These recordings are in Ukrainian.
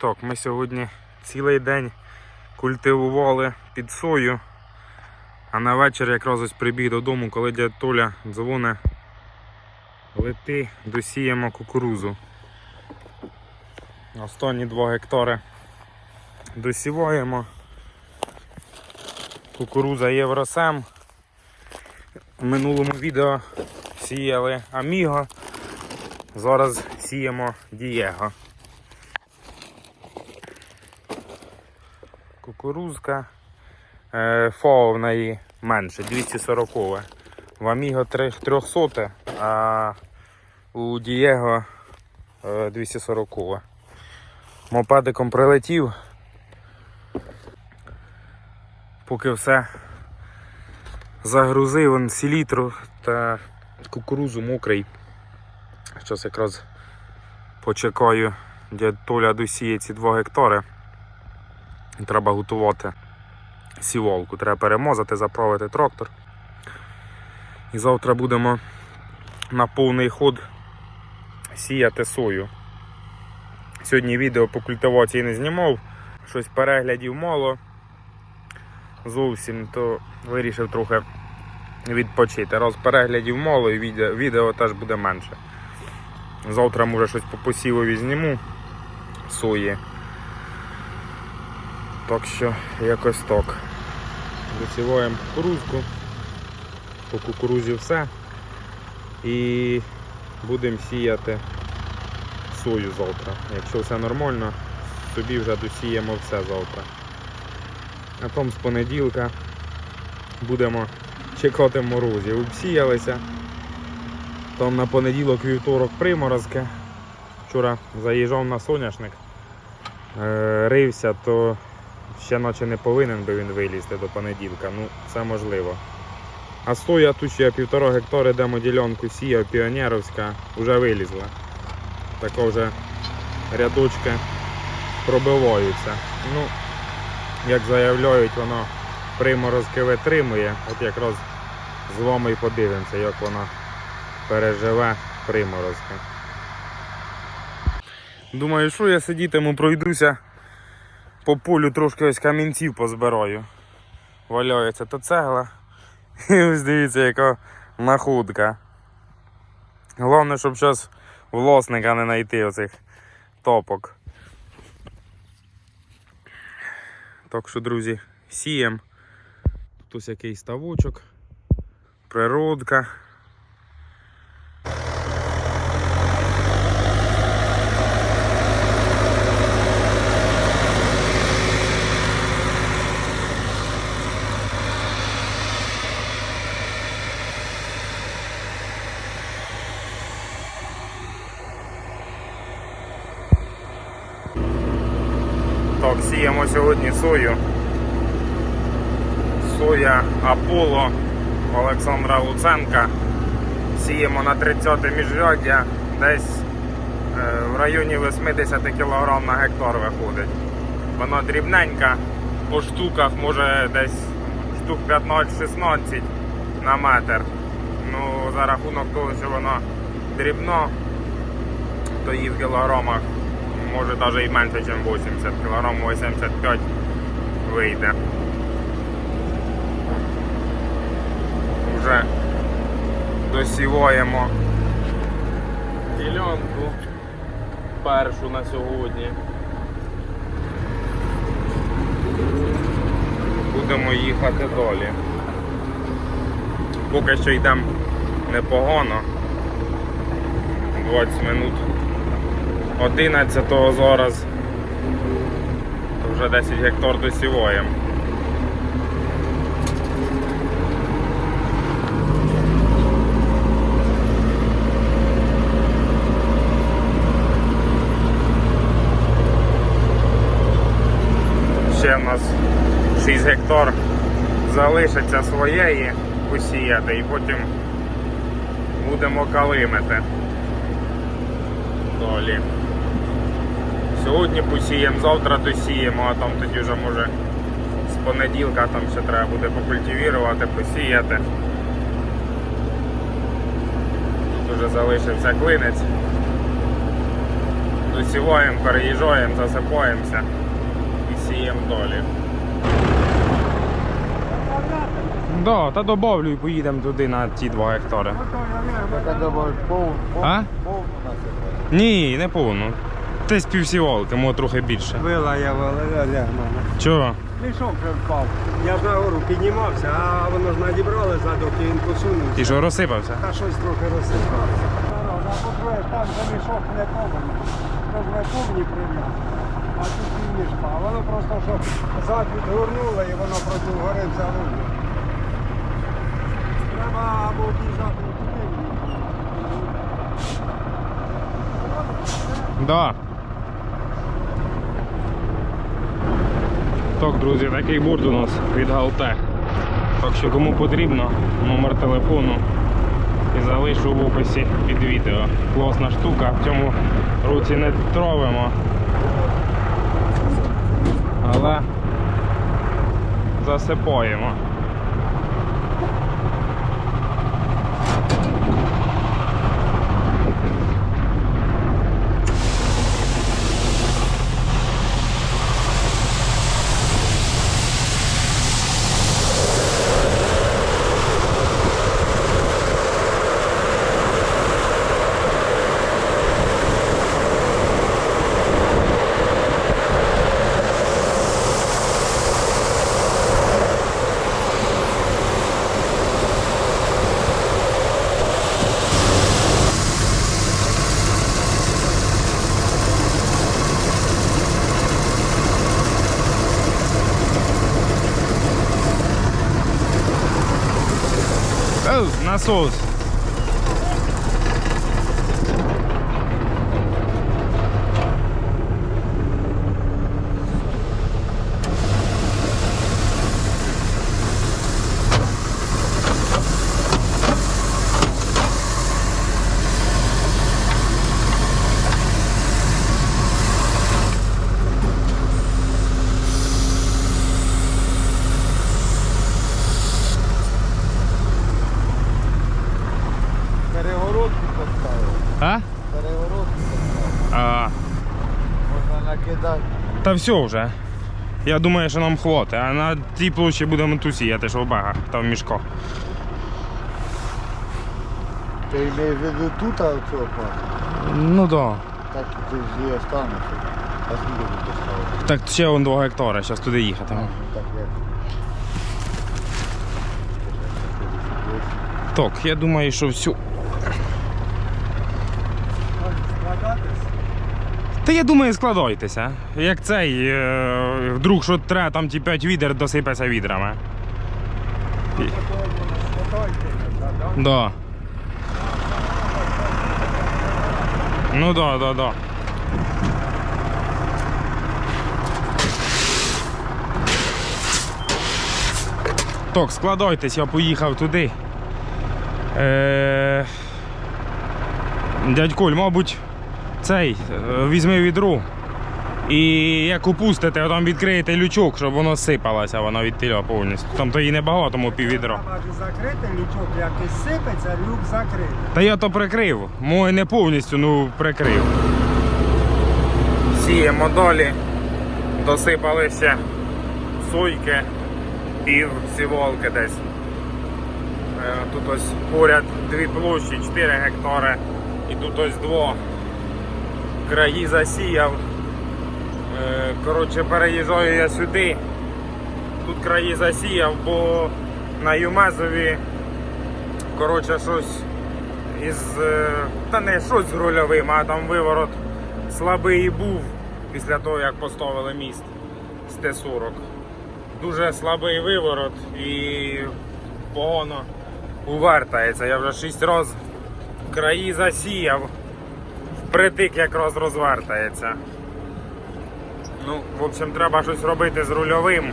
Так, ми сьогодні цілий день культивували під сою, а на вечір якраз ось прибіг додому, коли дядь Толя дзвоне, лети, досіємо кукурузу. Останні 2 гектари досіваємо. Кукуруза Євросем. В минулому відео сіяли Аміго. Зараз сіємо Дієго. Кукурузка. Е, ФО в неї менше, 240. В Аміго 300, а у Дієго е, 240. Мопедиком прилетів. Поки все загрузив он селітру та кукурузу мокрий. Зараз якраз почекаю, дядь Толя досіє ці 2 гектари. Треба готувати сіволку. Треба перемозати, заправити трактор. І завтра будемо на повний ход сіяти сою. Сьогодні відео по культивації не знімав, щось переглядів мало. Зовсім то вирішив трохи відпочити. Раз переглядів мало і відео, відео теж буде менше. Завтра може щось по посівові зніму сої. Так що якось так. Висіваємо кукурузку. По кукурузі все. І будемо сіяти сою завтра. Якщо все нормально, собі вже досіємо все завтра. А потім з понеділка будемо чекати морозів. Обсіялися. Там на понеділок вівторок приморозки. Вчора заїжджав на соняшник, е, рився, то ще наче не повинен би він вилізти до понеділка. Ну, це можливо. А стоя тут ще півтора гектари демоділянку сіяв піонерівська, вже вилізла. Така вже рядочки пробиваються. Ну, як заявляють, воно приморозки витримує. От якраз з вами і подивимося, як вона переживе приморозки. Думаю, що я сидітиму, пройдуся по полю трошки ось камінців позбираю. Валяється то цегла. І ось дивіться, яка находка. Головне, щоб зараз власника не знайти оцих топок. Так що, друзі, сієм. Тут якийсь ставочок, природка. Так, сіємо сьогодні сою. Соя Аполло Олександра Луценка. Сіємо на 30 міжряддя, десь е, в районі 80 кг на гектар виходить. Вона дрібненька, по штуках може десь штук 15-16 на метр. Ну, за рахунок того, що воно дрібно, то її в кілограмах може навіть і менше, ніж 80 кг, 85 вийде. Вже досіваємо ділянку першу на сьогодні. Будемо їхати далі. Поки що йдемо непогано. 20 минут 11 зараз. Вже 10 гектар досіваємо. Ще в нас 6 гектар залишиться своєї посіяти і потім будемо калимити. Далі. Сьогодні посіємо, завтра досіємо, а там тоді вже може з понеділка там ще треба буде покультивірувати, посіяти. Тут вже залишився клинець. Досіваємо, переїжджаємо, засипаємося і сіємо далі. Да, та добавлю і поїдемо туди на ті 2 гектари. Повну, А? Ні, не повну. Десь півсівалки, може трохи більше. Вила я вила лягмана. Чого? Мішок вже впав. Я ж нагору піднімався, а воно ж надібрали задок і він посунувся. І що розсипався? Та щось трохи розсипалося. А подвоє там за мішок не повний. Вже повні прив'язки. А тут пів мішка. А воно просто що зад відгорнуло і воно проти гори взяло. Треба або об'їжджати туди. Да. Так, друзі, такий бурд у нас від Галте. Так що кому потрібно, номер телефону і залишу в описі під відео. Класна штука, в цьому руці не тровимо. Але засипаємо. Оу, Та все вже. Я думаю, що нам хватить, а на тій площі будемо ту сіяти, що в багах, там в мішках. Ти маєш в виду тут, а цього пасу? Ну так. Так ти ж і останешся. А скільки ти поставив? Так ще вон 2 гектари, зараз туди їхати. Так як. Так, я думаю, що всю. Та я думаю, складайтеся. Як цей, е, вдруг що треба, там ті 5 відер досипеться відрами. Да. Ну да, да, да. Так, складайтесь, я поїхав туди. Е... Дядь Коль, мабуть, цей, е, візьми відру. І як опустите, там відкриєте лючок, щоб воно сипалося, воно від тіля повністю. Там то і небагато, тому піввідро. Треба закрити лючок, якийсь сипеться, люк закритий. Та я то прикрив. Мой не повністю, ну прикрив. Сіємо долі. Досипали ще сойки, пів сіволки десь. Е, Тут ось поряд дві площі, 4 гектари. І тут ось два. Краї засіяв. Е, Коротше, переїжджаю я сюди. Тут краї засіяв, бо на Юмезові коротше, щось із. е, Та не щось з рульовим, а там виворот слабий був після того, як поставили міст з Т-40. Дуже слабий виворот і погано увертається. Я вже 6 разів краї засіяв, впритик якраз розвертається. Ну, в общем, треба щось робити з рульовим.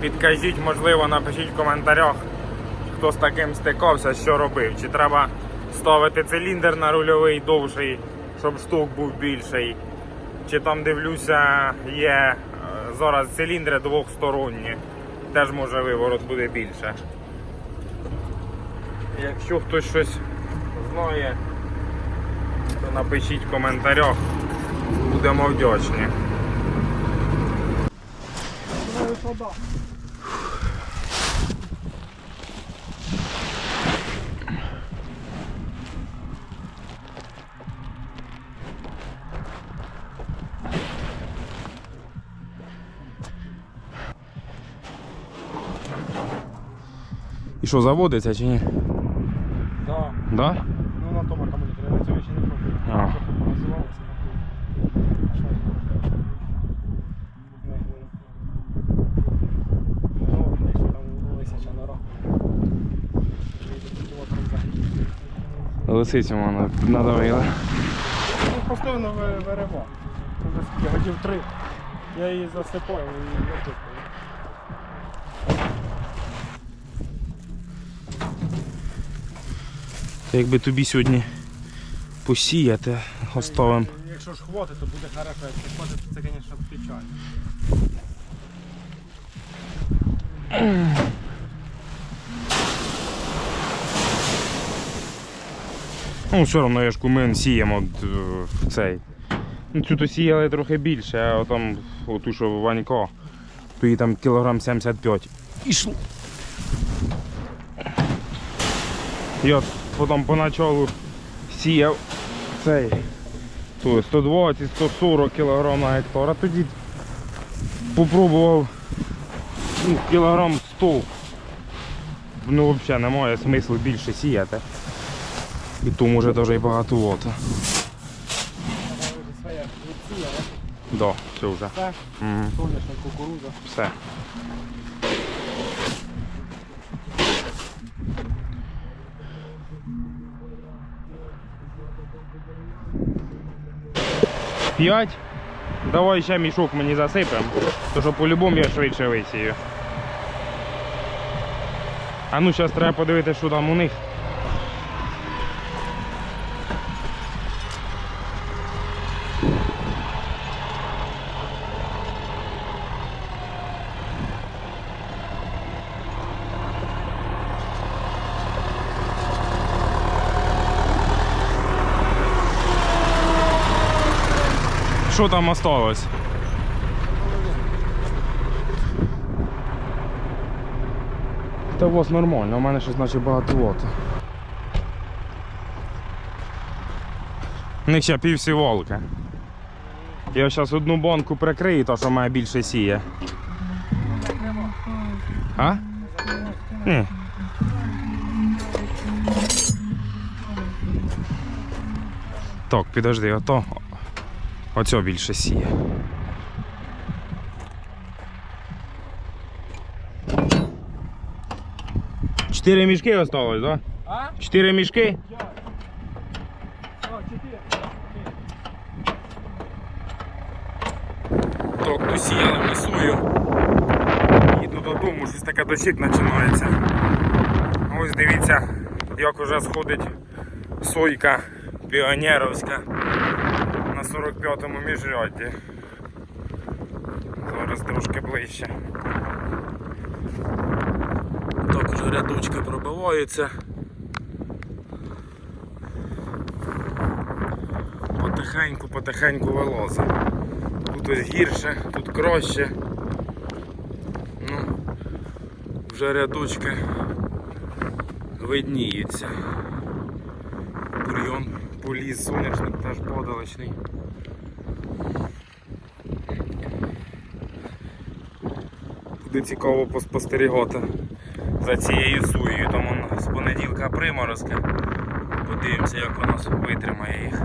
Підкажіть, можливо, напишіть в коментарях, хто з таким стикався, що робив. Чи треба ставити циліндр на рульовий довший, щоб штук був більший. Чи там дивлюся, є е, зараз циліндри двохсторонні. Теж може виворот буде більше. Якщо хтось щось знає, то напишіть в коментарях. Будемо вдячні. І. І що, заводиться чи ні? Да. Да? Ну на тому акумуляторі, на цьому ще не пробую. А. Називалося. А що це? Ну, якщо там лисяча нора. Лисицю мене надавила. Ну, постійно ви- вже скільки, годів три. Я її засипаю і випускаю. Якби тобі сьогодні посіяти, оставим. Якщо ж хватить, то буде хорошо. Якщо хватить, то це, звісно, печально. Ну, все одно я ж кумен сіємо е, в цей. Ну, цю то сіяли трохи більше, а там оту, що Ванько, то її там кілограм 75. Ішло. Я потім поначалу сіяв цей 120-140 кг на гектар, а тоді попробував ну, кілограм 100. Ну взагалі немає смислу більше сіяти. І тому вже дуже і багато вота. Да, все вже. Це Угу. соняшник, кукуруза. Все. П'ять. Давай ще мішок мені засипемо, то що по-любому я швидше висію. А ну зараз треба подивитися, що там у них. Що там осталось? Та у нормально, у мене щось наче багато воти. У них ще півсіволки. Я зараз одну банку прикрию, то що має більше сіє. А? Ні. Так, підожди, ото. Оцьо більше сіє. Чотири мішки осталось. Да? А? Чотири мішки? Так, досіяли ми сою. Їду додому, щось таке дощик починається. Ось дивіться, як уже сходить сойка піонерівська на 45-му міжряді. Зараз трошки ближче. Так уже рядочки пробиваються. Потихеньку, потихеньку вилазить. Тут ось гірше, тут краще. Ну, вже рядочки видніються. Бурйон поліз, соняшник теж подалечний. Буде цікаво поспостерігати за цією суєю. Тому з понеділка приморозки. Подивимося, як воно витримає їх.